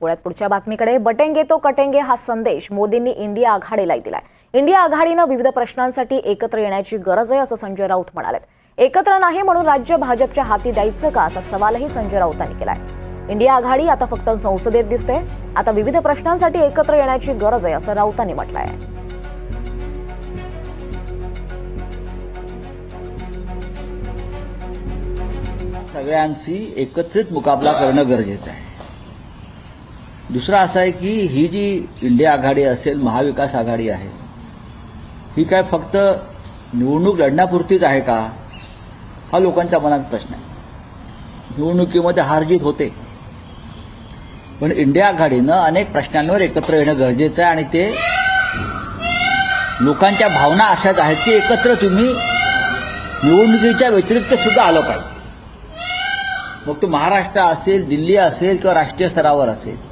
पुण्यात पुढच्या बातमीकडे. बटेंगे तो कटेंगे हा संदेश मोदींनी इंडिया आघाडीलाही दिलाय. इंडिया आघाडीनं विविध प्रश्नांसाठी एकत्र येण्याची गरज आहे असं संजय राऊत म्हणालेत. एकत्र नाही म्हणून राज्य भाजपच्या हाती द्यायचं का असा सवालही संजय राऊतांनी केलाय. इंडिया आघाडी आता फक्त संसदेत दिसते. आता विविध प्रश्नांसाठी एकत्र येण्याची गरज आहे असं राऊतांनी म्हटलंय. सगळ्यांशी एकत्रित मुकाबला करणं गरजेचं आहे. दुसरं असं आहे की ही जी इंडिया आघाडी असेल महाविकास आघाडी आहे ही काय फक्त निवडणूक लढण्यापुरतीच आहे का? हा लोकांच्या मनात प्रश्न आहे. निवडणुकीमध्ये हारजीत होते. पण इंडिया आघाडीनं अनेक प्रश्नांवर एकत्र येणं गरजेचं आहे आणि ते लोकांच्या भावना अशाच आहेत की एकत्र तुम्ही निवडणुकीच्या व्यतिरिक्त सुद्धा आलं पाहिजे. मग तो महाराष्ट्र असेल दिल्ली असेल किंवा राष्ट्रीय स्तरावर असेल